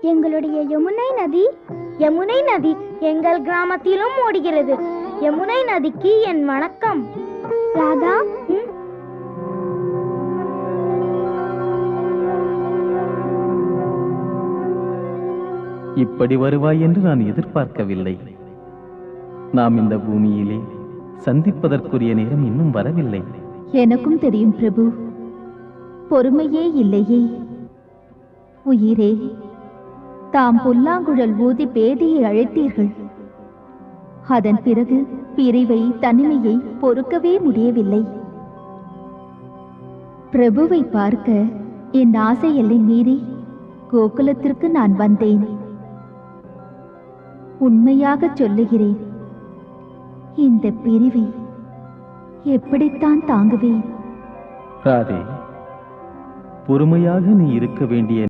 எங்களுடைய யமுனை நதி யமுனை நதி எங்கள் கிராமத்திலும் ஓடுகிறது. யமுனை நதிக்கு என் வணக்கம். ராதா? இப்படி வருவாய் என்று நான் எதிர்பார்க்கவில்லை. நாம் இந்த பூமியிலே சந்திப்பதற்குரிய நேரம் இன்னும் வரவில்லை. எனக்கும் தெரியும் பிரபு. பொறுமையே இல்லையே. உயிரே தாம் புல்லாங்குழல் ஊதி பேதியை அழைத்தீர்கள். அதன் பிறகு பிரிவை தனிமையை பொறுக்கவே முடியவில்லை. பிரபுவை பார்க்க என் ஆசை எல்லை மீறி கோகுலத்திற்கு நான் வந்தேன். உண்மையாக சொல்லுகிறேன் இந்த பிரிவை எப்படித்தான் தாங்குவேன்? ராதே பொறுமையாக நீ இருக்க வேண்டிய